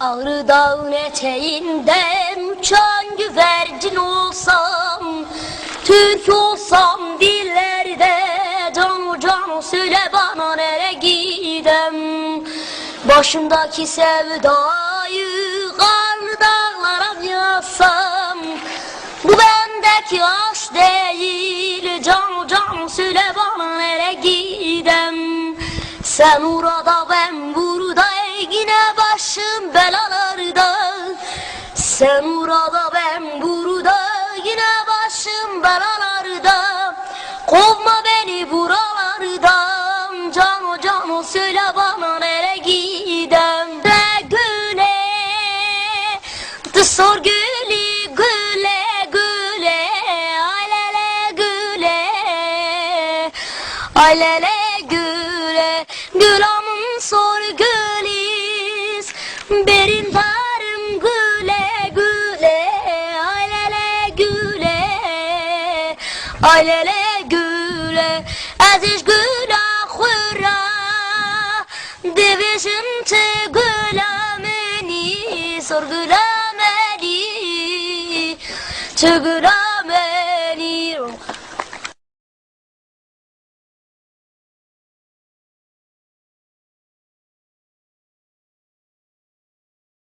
Ağrı dağın eteğinden uçan güvercin olsam Türk olsam dillerde Can can söyle bana nere gidem? Başımdaki sevdayı karlı dağlara yazsam Bu bendeki aşk değil Can can söyle bana nere gidem? Sen orada ben burada yine başım belalarda. Sen orada ben burada. Yine başım belalarda. Kovma beni buralardan Cano cano söyle bana nere gidem. De güle de sor gülü güle güle. Aylele güle Aylele güle. Gülamın sor güliz Berin darım güle güle Aylele güle Aylele güle. Aziz güla hurra Devişim te gülameni Sor gülameni Te gülameni